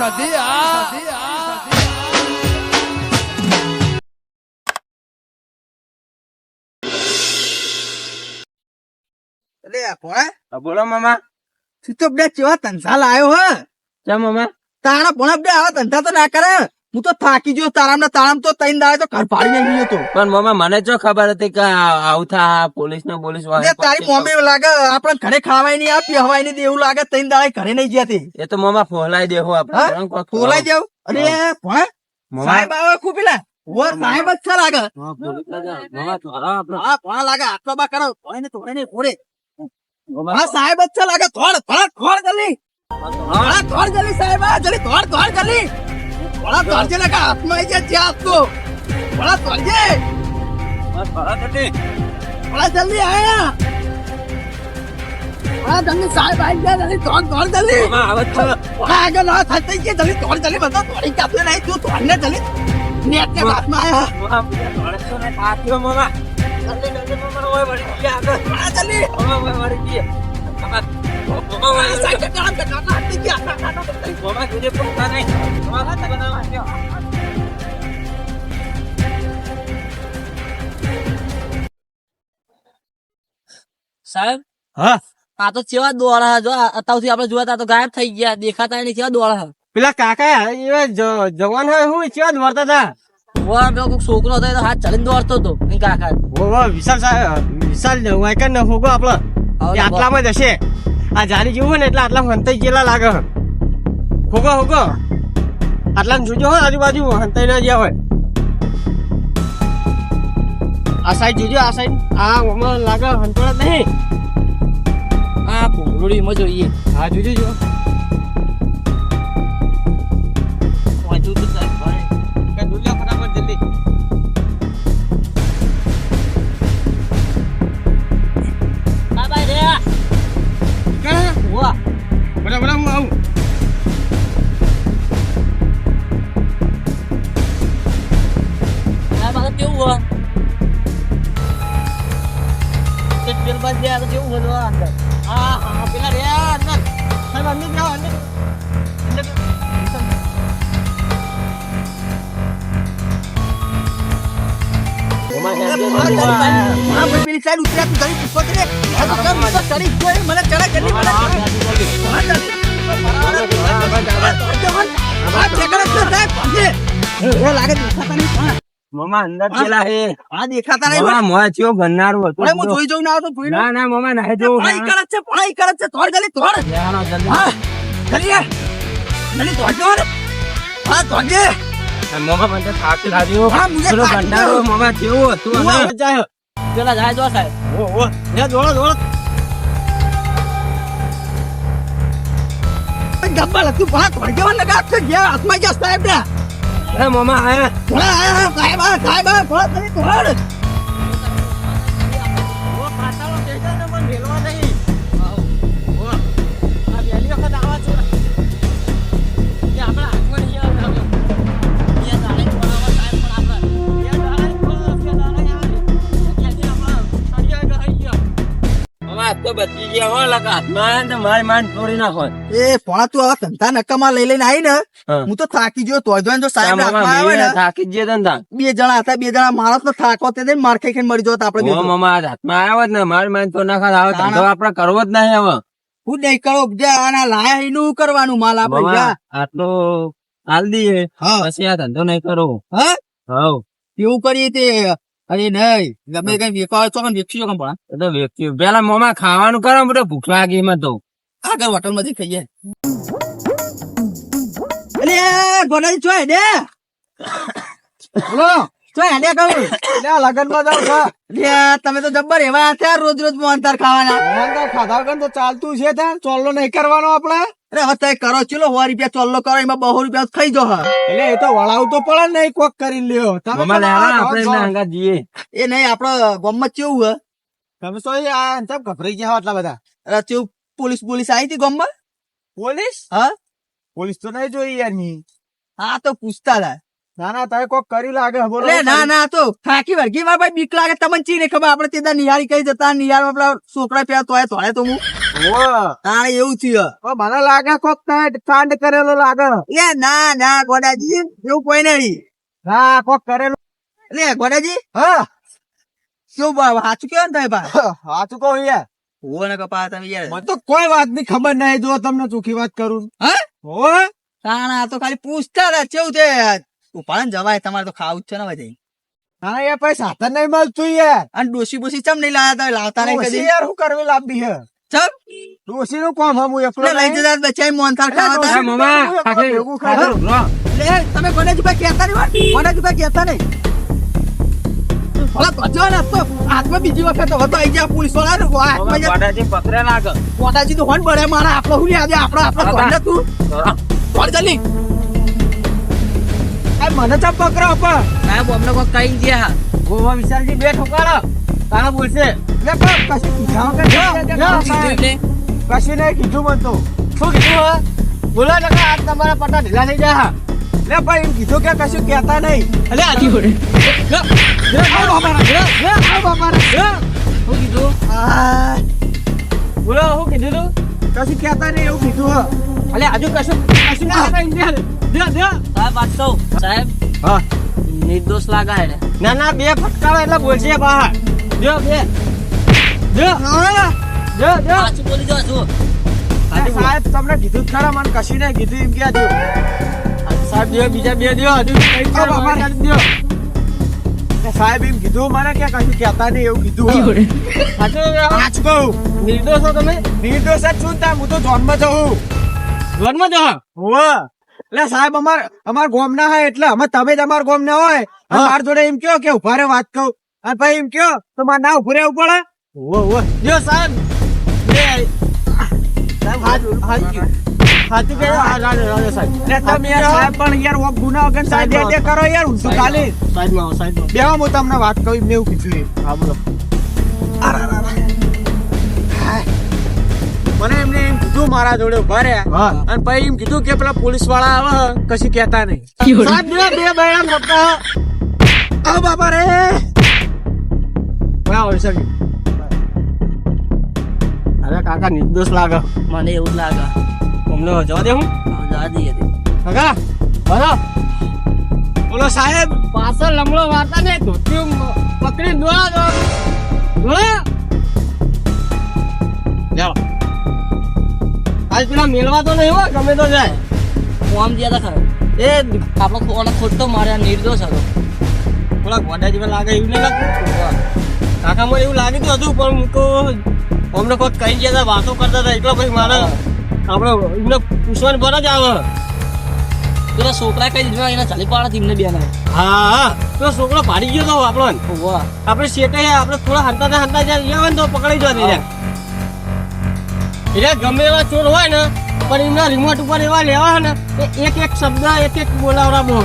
આ એટલે ભોળા હા, બોલો મામા. તું તો બે ચેવા તંસાલ આવ્યો હ? ચા મામા. તારા ભોળા બે આવા ધંધા તો ના કરે. હું તો થાકી ગયો તારામ ને તારામ તો તૈન દાડે તો ઘર પાડી નાખી તો. પણ મમ્મી મને જો ખબર હતી કે આ- આવું થા પોલીસ ને પોલીસવાળા તારી મમ્મી લાગે આપણે ઘરે ખાવાય નહીં આ પીવાય નહીં એવું લાગે તૈન દાડે ઘરે નહીં જતી એ તો મામા ફોલાઈ દેહો આપણે ફોલાઈ જાવ અરે પણ સાહેબ આવે ખૂબ પેલા ઓ સાહેબ જ છે લાગે. હા, પોલીસ ને જા. મામા થોડા આપણે. હા ભોળા લાગે? આટલો બા કરો તોય ને તોડે નહીં ફોડે. હા સાહેબ જ છે લાગે થોડ થોડ થોડ જલ્દી. થોડા જલ્દી સાહેબ આ જલ્દી થોડ થોડ જલ્દી. થોડા થોડ જે લાગે હાથમાં આવી જાય જ્યાં આપતો થોડા થોડ જે થોડા જલ્દી. આયા થોડા જલ્દી સાહેબ આવી ગયા જલ્દી થોડ થોડ જલ્દી. થોડા આગળ ના થતી ગયા જલ્દી થોડ જલ્દી બધા થોડી કાપલે નહીં તું થોડ ને જલ્દી નેટ ને હાથમાં આયા મામા, બીજા થોડા તો નહીં. આ થયો મામા જલ્દી, જલ્દી, મામા, ઓય વળી ગયા આગળ. થોડા જલ્દી મામા, ઓય વળી ગયા. સાહેબ હા. આ તો ચેવા દોડા જો અત્યારથી આપણે જોયા તા ગાયબ થઈ ગયા. દેખાતા નહીં કેવા દોડા પેલા કાકા એવા જવાન હોય હું ચેવા દોડતા હતા વર પેલો કોઈક છોકરો હતો હાથ ચડીને દોડતો હતો. એ કાકા? ઓ વિશાલ સાહેબ વિશાલ વાયકર ન હોગો આપણો આટલામાં જ હશે. આ જારી જેવું ને એટલે આટલા હંતાઈ ગયેલા લાગે છે. હોગો હોગો આટલા જોજો હો આજુબાજુ, હંતાઈ ના જ્યાં હોય. આ સાઈડ જોજો, આ સાઈડ. આ ઓમાં લાગે હંતોળ જ નહીં. આ ભૂંગળીમાં જોઈએ. હા જોજો જો હોય અંદર હા હા પેલા રે અંદર સાહેબ અંદર જાઓ અંદર અંદર પેલી ઉતર્યા, તું પૂછો ચડી ગયો મને ચડે લાગે દેખાતા નહીં. હા, મામા અંદર પેલા હે હા, દેખાતા નહીં. મામા મોં ચેવો ભરનારું હતું અરે, હું જોઈ જોઈને આવ્યો જોઈ ના ના મામા ના જોવું પણ ઈ છે, પણ ઈ છે. થોડ જલ્દી, થોડ. હા, જલ્દી આય. જલ્દી થોડ જો હા, થોડ જે. મામા મને થાક લાગ્યો હા, મુજે પેલો થાક મામા કેવો હતું અને જાય. પેલા જાય જો સાહેબ ઓ, ઓ. લે, પણ થોડ લગા, ગયા, હાથમાં ગયા સાહેબ ને. એ મામા આયા આયા, સાહેબ આ, સાહેબ આ, થોડા જલ્દી, થોડ. મામા તો બચી ગયા હો લગા હાથમાં તો મારી માન તોડી નાખો. એ પણ તું આવા ધંધા નકામાં લઈ લઈને આવી ને હું. તો થાકી ગયો તો જો સાહેબ આવે ને. થાકી ગયા તા બે જણા હતા બે જણા માણસ તો થાકો તે માર ખાઈ ખાઈને મરી જોત. મામા હાથમાં આવ્યો જ ને મારી માન તો નાખા આવે. ધંધો આપણે કરવો જ નહીં હવે. હું નહીં કરો જા આના લાયા એનું કરવાનું માલ આપડે. આટલો હાલ દઈએ. પછી આ ધંધો નહીં કરો. હા? હવ. એવું કરીએ તે અરે નહીં. ગમે કઈ વેચવા હોય તો પણ વેચી શકો પણ. એ તો વ્યક્તિ પેલા મોમાં ખાવાનું કરો બધો ભૂખ લાગી એમાં તો આગળ હોટલમાંથી ખાઈએ. અલે ગોડાજી છો હેડે? બોલો. છો હેડે કહું? લગનમાં જાવ છો તમે તો જબ્બર એવા થયા રોજ રોજ મોહનતાર ખાવાના ખાધા વગર તો ચાલતું છે ત્યાં. ચોલ્લો નહીં કરવાનો આપડે અરે હવે તમે કરો ચલો સો રૂપિયા ચોલ્લો કરો એમાં બહુ રૂપિયા ખાઈ જો એટલે એ તો વળાવ તો પડે ને કોક કરી લ્યો. તમે આપણે હંગાત જઈએ. એ નહીં આપડે ગમત કેવું હે? તમે તો આ ગભરાઈ ગયા આટલા બધા? અરે કેવું પોલીસ પોલીસ આવી હતી ગમમાં? પોલીસ? હા? પોલીસ તો નહીં જોઈ યાર હા તો પૂછતા હતા ના ના તમે કોક કરી લાગે બોલો. ના ના તો થાકી વર્ગી મારા ભાઈ બીક લાગે તમને ચી ને ખબર આપડે તે નિહાળી કઈ જતા નિહાળ આપડા છોકરા પ્યા તોય તોડે તો હું. એવું થયું. મને લાગે કોક કાંડ કરેલો લાગે. એ ના ના ગોડાજી એવું કોઈ નહીં. હા કોક કરેલો. એટલે ગોડાજી હા. શું બા- સાચું કેવો ને ભાઈ? સાચું કહું યાર. હોવો કપા તમે યાર. મને તો કોઈ વાતની ખબર નહીં જો તમને ચોખ્ખી વાત કરું. હા? હો. તાણા આ તો ખાલી પૂછતા હતા કેવું છે ઉપાડે ને જવાય તમારે તો ખાવું જ છે ને ભાઈ હા એ પછી સાધન નહીં મળતું યાર. અને ડોસી બોસી ચમ નહીં લાવતા લાવતા નહીં યાર શું કરવી લાંબી હે? ચમનું કોમ હમું એકલો લઈ જતા બચાઈ મોનથાળ ખાવા ડોશી હતા. નું ભેગું ખાધું. લે, તમે ગોડાજીભાઈ કહેતા નહીં કહેતા નહીં? ભલા બચ્યો ને તો હાથમાં બીજી વખત હવે તો આઈ ગયા પોલીસવાળા ને હાથમાં જ- ગોડાજી પકડે લાગે ગોડાજી તો હોન બળે મારા આપણો હું યાદ આપણો આપણો તું? કોણ જલ્દી. મને તો પકડો પણ. સાહેબ અમને કોઈ કઈ ગયા. ગોવા વિશાલજી બે ઠોકારો તારા બોલશે. લે કશું નહીં. કીધું મને તો. શું કીધું હે બોલો ટકા આજ તમારા પટ્ટા ઢીલા થઈ જાય લે પણ એમ કીધું કે કશું કહેતા નહીં. અલે આજી શું કીધું? બોલો શું કીધું તું? કશું કહેતા નહીં એવું કીધું હે. અલે હજુ કશું કશું ના થાય ઇન્ડિયા દે દે સાહેબ વાત સાહેબ હા. નિર્દોષ લાગા ના ના બે ફટકારો એટલે બોલશે બહાર. જો બે જો. જો જો. પાછું બોલી જાવ છું સાહેબ તમને કીધું જ ખરા મને કશું નહીં કીધું એમ ક્યાં સાહેબ બીજા બે દો હજુ દો સાહેબ એમ કીધું મને કે કશું કહેતા નહીં એવું કીધું સાચું કહું. નિર્દોષ તમે? નિર્દોષ જ છું ને હું તો જોનમાં જઉં. વનમાં જો હોવે. એટલે સાહેબ અમાર અમાર ગોમના હોય એટલે અમે તમે જ અમાર ગોમના હોય. અમાર. જોડે એમ કયો કે ઊભા રે વાત કહું. અને ભાઈ એમ કયો તો મારે ના ઉભું રહેવું પડે ઓ ઓ જો સાહેબ બે સાહેબ હાથ હાથ સાચું કહ્યું હા રાજો રાજો સાહેબ. એટલે તમે યાર સાહેબ પણ યાર ઓમ ગુના વગર સાહેબ સાહેબ, કરો યાર હું શું ખાલી. સાઈડમાં આવો સાઈડમાં બેવા હું તમને વાત કહું એમને એવું કીધું હા બોલો. મને એમને એમ કીધું મારા જોડે ઊભા રહ્યા. અને પછી એમ કીધું કે પેલા પોલીસવાળા આવે કશું કેતા નહીં. સાહેબ બે બે આ બાપા રે. બરાબર છે અરે કાકા નિર્દોષ લાગે. મને એવું જ લાગે. અમને જવા દે હું? જવા દઈએ તે. કાકા બોલો બોલો સાહેબ. પાછળ લમડો વાતા ને ધોતી પકડી દોડા દો દોડા જાઓ આજ પેલા મેળવા તો નહીં હોય ગમે તો જાય. ફોર્મ જ્યાં ખરો? એ આપણો ખોટો ખોટો માર્યા નિર્દોષ હતો. થોડા ગોડા જેવા લાગે એવું નહીં લાગતું? કાકા મને એવું તો હતું પણ હું તો અમને કોઈ કઈ ગયા હતા વાતો કરતા હતા એટલે પછી મારે આપણે એમને પૂછવાની પર જ આવે. પેલા છોકરા કઈ દીધા એના ચાલી પાડા એમને બે ના હા તો છોકરો ભાડી ગયો તો આપણો આપણે શેટે આપણે થોડા હંતા હંતા જાય ગયા ને તો પકડી જવા દે એટલે ગમે એવા ચોર હોય ને પણ એમના રિમોટ ઉપર એવા લેવા ને એક એક શબ્દ એક એક બોલાવડાવો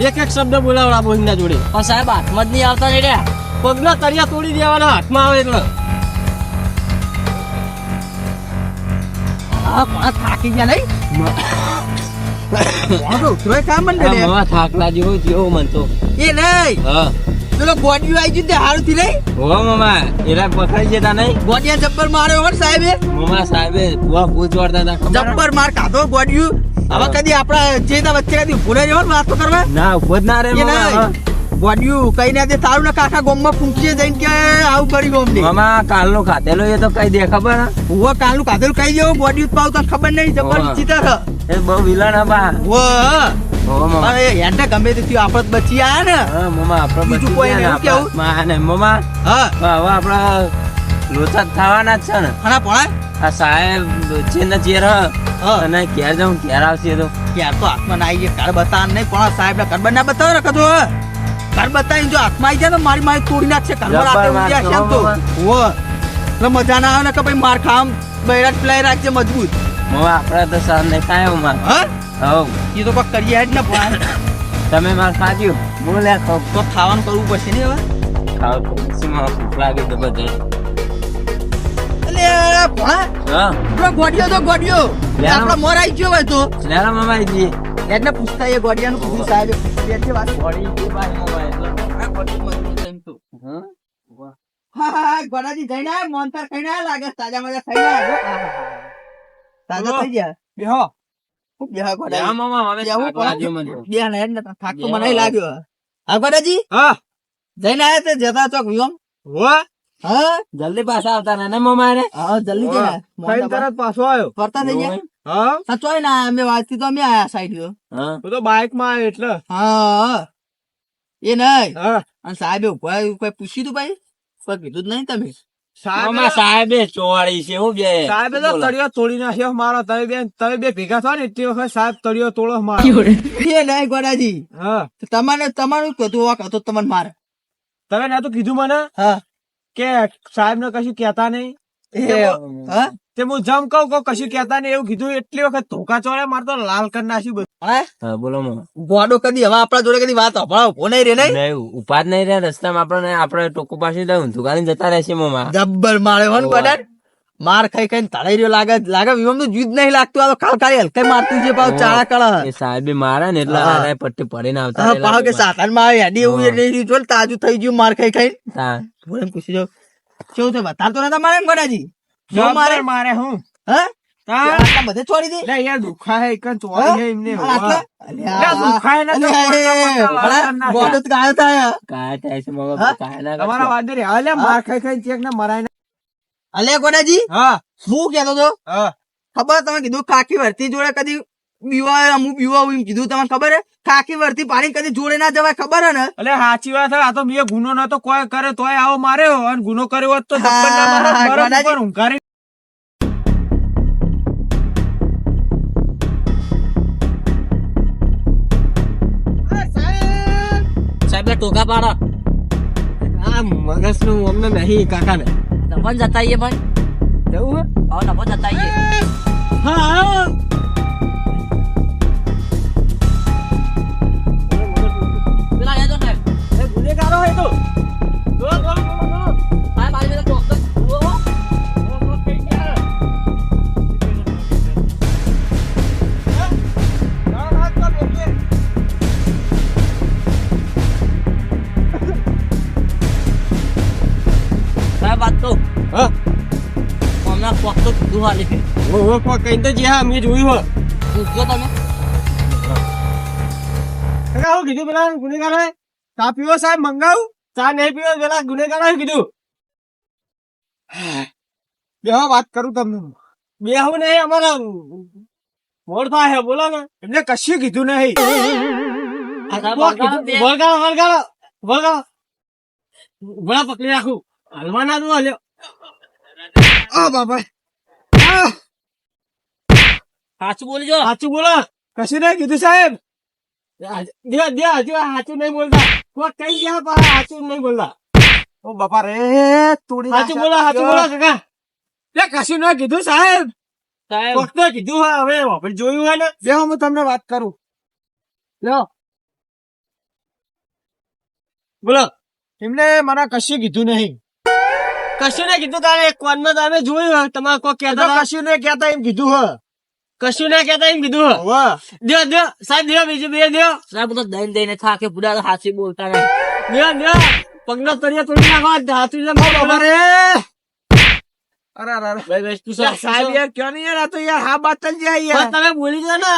એક એક શબ્દ બોલાવડાવો એમના જોડે. પણ સાહેબ હાથમાં જ નહીં આવતા ને રહ્યા પગના તળિયા તોડી દેવાના હાથમાં આવે એટલે. આ પણ થાકી ગયા નહીં? કોણ કામ મંડે લે. થાકલા જેવો જેવો મન તો. એ નહીં. હા. પેલો ગોડિયું આવી ગયું તે હારું થી નહીં? હો મામા એરા જતા નહીં? ગોડિયા જબ્બર માર્યો હો સાહેબે? મામા સાહેબે બુઆ ભૂત જોડતા હતા જબ્બર માર ખાધો ગોડિયું. હવે કદી આપડા જે વચ્ચે કદી ભૂલે જવો વાત કરવા? ના ઊભો જ ના રે મામા. ગોડિયું કઈ ના દે તારું ને કાકા ગોમમાં પૂંખીએ જઈને કે આવું કરી ગોમની મામા કાલનો ખાધેલો એ તો કઈ દે ખબર? હુવા કાલનું કાધેલું કઈ જેવું ગોડિયું પાવ તને ખબર નહીં જબ્બર ચિતર એ બહુ વિલણ બા. વો હો. મામા. અરે હેન્ડે ગમે તે થયું બચી આયા ને. હા આપણે બીજું કોઈ નહીં, હા. હવે આપણા લોચા થવાના જ છે ને. ખાના આ સાહેબ છે ને ચેર. અને ઘેર જાઉં ક્યારે આવશે તો. યાર તો હાથમાં ના આવી ગયા કાળ બતાવ નહીં પણ સાહેબ ના ના બતાવો ને કદો કર બતાવી જો હાથમાં આવી જાય ને મારી મારી તોડી નાખશે. ઘરમાં રાતે એમ તો. એટલે મજા ના આવે ને કે ભાઈ માર ખામ બૈરાજ પ્લેયર રાખજે મજબૂત. આપણે તો સર નહીં ખાય માર. હા? એ તો કોઈ કરીએ જ ને પણ તમે માર ખાધ્યું? બોલ્યા ખાવ તો ખાવાનું કરવું પડશે ને હવે? ખાવ પછી મારા ભૂખ લાગે તો બધે. એટલે ભણા હા. ગોડિયો તો ગોડિયો યાર. મોર આવી ગયો હોય તો. લેલા મમ્મા જી એટલે પૂછતા એ ગોડિયાનું પૂછ્યું સાહેબ. બે વાત. ગોડી ગઈ બાઈ મોબાઈલ. હા હા હા ગોડાજી જઈને આયા મોનતાર ખાઈને આયા લાગે તાજા મજા થઈ આયા તાજા થઈ ગયા. બેહો. મામા હવે જાવું મને. ને હેડ થાક તો મને લાગ્યો. હા ગોડાજી હા. જઈને આયા તે જતા ચોક વિયોમ હો. હા? જલ્દી પાછા આવતા ને ને મામા રે હા જલ્દી જઈને. તરત પાછો આવ્યો. ફરતા થઈ ગયા? હા? સચવાય ના અમે વાંચતી તો અમે આયા સાઈડ હા. હું? તો બાઇકમાં આવ્યો એટલે? હા એ નહીં. હા. અને સાહેબે ઊભા કોઈ પૂછ્યું તું ભાઈ? કોઈ કીધું જ નહીં તમે? સાહેબ સાહેબે ચોવાળી છે હું બે સાહેબે તો તળિયો તોડી નાખ્યો મારો તમે બે તમે બે ભેગા થો ને એટલી વખત સાહેબ તળિયો તોડો મારો. એ નહીં ગોડાજી. હા. તમારે તમારું કહેતું હોવા કહેતો તમને મારે. તમે ના તો કીધું મને હા. કે સાહેબ ને કશું કેતા નહીં? એ હા? તે હું જમ કહું કહું કશું કેતા નહીં એવું કીધું એટલી વખત ધોકા ચોળે મારે તો લાલ કરી નાખ્યું બધું. હા? બોલો ગોડો કદી હવે આપણા જોડે કદી વાત હભળાવો ઊભો નહીં રે નહીં? ઉપાદ નહીં રે રસ્તામાં આપણને આપણે ટોકો પાસે ઊંધું ગાડીને જતા રહેશે મામા. જબ્બર મારે હોન ગોડા માર ખાઈ ખાઈ તળાઈ રહ્યો લાગે લાગે વિમમ તો જીદ નહીં લાગતું આ તો ખાલ ખાલી હલકાઈ મારતું છે પાવ ચાળા કળા. એ સાહેબે મારે ને એટલે આને પટ્ટી પડીને આવતા હા પાવ કે સાતાનમાં હેડી એવું એટલે જોલ તાજું થઈ ગયું માર ખાઈ ખાઈ હા. બોલે પૂછી જાઉં કેવું છે બતાવતો નતા મારે એમ ગોડાજી? જો મારે મારે હું? આટલા બધે છોડી દે. લે યાર દુખા એમને આટલા? ખબર તમે કીધું કાકી વર્તી જોડે કદી બીવા અમુક બીવા એમ કીધું તમને ખબર હે? કાકી વર્તી પાણી કદી જોડે ના જવાય ખબર હે ને? એટલે સાચી વાત આ તો મેં ગુનો નતો કોઈ કરે તોય આવો માર્યો. અને ગુનો કર્યો હોત તો લે ટોકા પાડો. આ મગજનું અમને નહીં કાકા ને નફન જતા આઈએ પણ જવું હે? હા નફન જતા આઈએ. હા છે પણ કઈ તો જ્યાં મેં જોયું હોય પૂછજો તમે. કાકા, હું કીધું પેલા ગુનેગાર હે? ચા પીવો સાહેબ મંગાવું? ચા નહીં પીવો? પેલા ગુનેગારો કીધું. બેહો વાત કરું તમને બે હું નહીં અમારા મોડ થાય બોલો ને. એમને કશું કીધું નહીં. વળગાડો વળગાડો વળગાડો પકડી રાખું. હલવાના ના હલ્યો. આ બાપા. સાચું બોલજો સાચું બોલો કશું નહીં કીધું સાહેબ દે દે હજુ સાચું નહીં બોલતા કોઈ કઈ ગયા પણ સાચું નહીં બોલતા ઓ બાપા રે તોડી સાચું બોલો સાચું બોલો કાકા લે કશું ના કીધું સાહેબ સાહેબ કોક તો કીધું હોય હવે આપણે જોયું હોય ને બે હું તમને વાત કરું લ્યો બોલો એમને મને કશું કીધું નહીં કશું નહીં કીધું તારે એક કોનમાં તમે જોયું હોય તમારે કોઈ તો કહેતા હતા? કશું નહીં કહેતા એમ કીધું હ કશું ના કેતા એમ કીધું દો દો દ્યો દ્યો સાહેબ દો બીજું બે દ્યો. સાહેબ તો દઈને દઈને થાકે બુડા તો હાથી બોલતા નહીં દો દો પગનો તળિયો તોડી નાખો હાથું જેમ બાપા અરે અરે અરે. ભાઈ ભાઈ તું સાહેબ યાર ક્યાં નહીં યાર આ તો યાર હા બાત જ જાય યાર. તમે બોલી દો ને.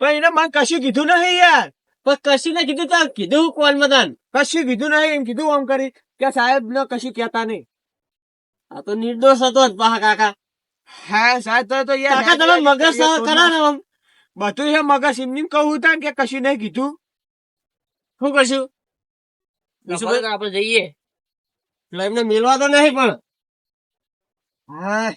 પણ એને મને કશું કીધું નહીં યાર. પણ કશું ને કીધું તો કીધું કોલ મદાન કશું કીધું નહીં એમ કીધું આમ કરી કે સાહેબ ને કશું કહેતા નહીં. આ તો નિર્દોષ હતો જ પાહા કાકા. હા સાહેબ તો તો યાર કાકા તમે મગજ બધું છે મગજ. એમની કહું તા કે કશું નહીં કીધું. શું કરશું? આપડે આપણે જઈએ. એટલે એમને મેળવા તો નહીં પણ. હા.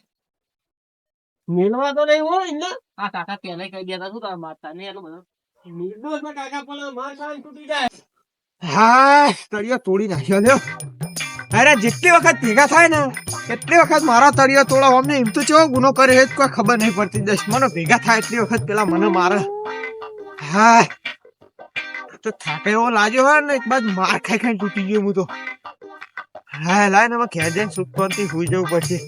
મેલવા તો નહીં હોય ને. આ કાકા પહેલા કહી દેતા શું તમે મારતા નહીં એટલું બધું? નિર્દોષ કાકા પણ માર ખાઈને તૂટી જાય. હા. તળિયો તોડી નાખ્યો અરે જેટલી વખત ભેગા થાય ને, એટલી વખત મારા તળિયો તોડા અમને એમ તો ચેવો ગુનો કરે જ કોઈ ખબર નહીં પડતી. દસમાનો ભેગા થાય એટલી વખત પેલા મને મારે. હા તો થાકે એવો લાગ્યો હોય ને, એક બાજુ માર ખાઈ ખાઈ તૂટી ગયો હું તો. હા લાય ને ઘેર સુખ પરથી સુઈ જવું પછી